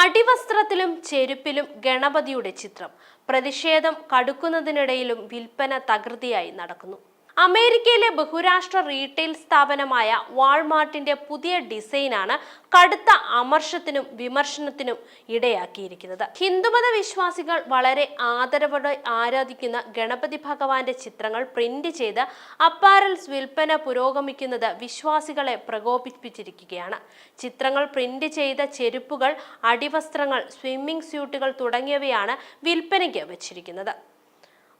അടിവസ്ത്രത്തിലും ചെരുപ്പിലും ഗണപതിയുടെ ചിത്രം പ്രതിഷേധം കടുക്കുന്നതിനിടയിലും വിൽപ്പന തകൃതിയായി നടക്കുന്നു അമേരിക്കയിലെ ബഹുരാഷ്ട്ര റീറ്റെയിൽ സ്ഥാപനമായ വാൾമാർട്ടിന്റെ പുതിയ ഡിസൈനാണ് കടുത്ത അമർഷത്തിനും വിമർശനത്തിനും ഇടയാക്കിയിരിക്കുന്നത്. ഹിന്ദുമത വിശ്വാസികൾ വളരെ ആദരവോടെ ആരാധിക്കുന്ന ഗണപതി ഭഗവാന്റെ ചിത്രങ്ങൾ പ്രിന്റ് ചെയ്ത് അപ്പാരൽസ് വിൽപ്പന പുരോഗമിക്കുന്നത് വിശ്വാസികളെ പ്രകോപിപ്പിച്ചിരിക്കുകയാണ്. ചിത്രങ്ങൾ പ്രിന്റ് ചെയ്ത ചെരുപ്പുകൾ അടിവസ്ത്രങ്ങൾ സ്വിമ്മിംഗ് സ്യൂട്ടുകൾ തുടങ്ങിയവയാണ് വിൽപ്പനയ്ക്ക് വച്ചിരിക്കുന്നത്.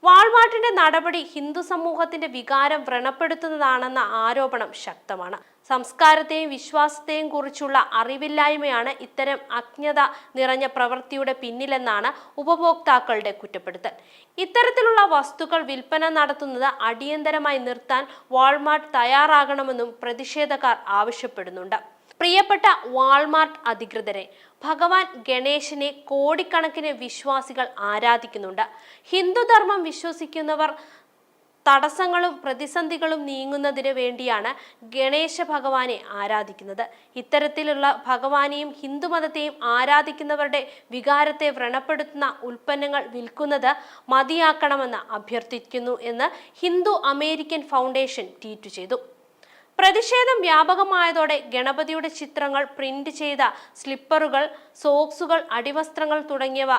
വാൾമാർട്ടിന്റെ നടപടി ഹിന്ദു സമൂഹത്തിന്റെ വികാരം വ്രണപ്പെടുത്തുന്നതാണെന്ന ആരോപണം ശക്തമാണ്. സംസ്കാരത്തെയും വിശ്വാസത്തെയും കുറിച്ചുള്ള അറിവില്ലായ്മയാണ് ഇത്തരം അജ്ഞത നിറഞ്ഞ പ്രവൃത്തിയുടെ പിന്നിലെന്നാണ് ഉപഭോക്താക്കളുടെ കുറ്റപ്പെടുത്തൽ. ഇത്തരത്തിലുള്ള വസ്തുക്കൾ വിൽപ്പന നടത്തുന്നത് അടിയന്തരമായി നിർത്താൻ വാൾമാർട്ട് തയ്യാറാകണമെന്നും പ്രതിഷേധക്കാർ ആവശ്യപ്പെടുന്നുണ്ട്. പ്രിയപ്പെട്ട വാൾമാർട്ട് അധികൃതരെ ഭഗവാൻ ഗണേശനെ കോടിക്കണക്കിന് വിശ്വാസികൾ ആരാധിക്കുന്നുണ്ട്. ഹിന്ദുധർമ്മം വിശ്വസിക്കുന്നവർ തടസ്സങ്ങളും പ്രതിസന്ധികളും നീങ്ങുന്നതിന് വേണ്ടിയാണ് ഗണേശ ഭഗവാനെ ആരാധിക്കുന്നത്. ഇത്തരത്തിലുള്ള ഭഗവാനെയും ഹിന്ദുമതത്തെയും ആരാധിക്കുന്നവരുടെ വികാരത്തെ വ്രണപ്പെടുത്തുന്ന ഉൽപ്പന്നങ്ങൾ വിൽക്കുന്നത് മതിയാക്കണമെന്ന് അഭ്യർത്ഥിക്കുന്നു എന്ന് ഹിന്ദു അമേരിക്കൻ ഫൗണ്ടേഷൻ ട്വീറ്റ് ചെയ്തു. പ്രതിഷേധം വ്യാപകമായതോടെ ഗണപതിയുടെ ചിത്രങ്ങൾ പ്രിന്റ് ചെയ്ത സ്ലിപ്പറുകൾ സോക്സുകൾ അടിവസ്ത്രങ്ങൾ തുടങ്ങിയവ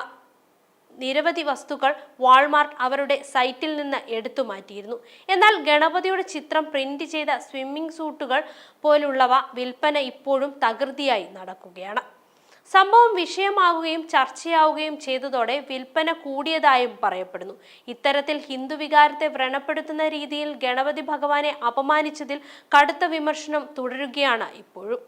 നിരവധി വസ്തുക്കൾ വാൾമാർട്ട് അവരുടെ സൈറ്റിൽ നിന്ന് എടുത്തു മാറ്റിയിരുന്നു. എന്നാൽ ഗണപതിയുടെ ചിത്രം പ്രിന്റ് ചെയ്ത സ്വിമ്മിംഗ് സൂട്ടുകൾ പോലുള്ളവ വിൽപ്പന ഇപ്പോഴും തകൃതിയായി നടക്കുകയാണ്. സംഭവം വിഷയമാവുകയും ചർച്ചയാവുകയും ചെയ്തതോടെ വിൽപ്പന കൂടിയതായും പറയപ്പെടുന്നു. ഇത്തരത്തിൽ ഹിന്ദു വികാരത്തെ വ്രണപ്പെടുത്തുന്ന രീതിയിൽ ഗണപതി ഭഗവാനെ അപമാനിച്ചതിൽ കടുത്ത വിമർശനം തുടരുകയാണ് ഇപ്പോഴും.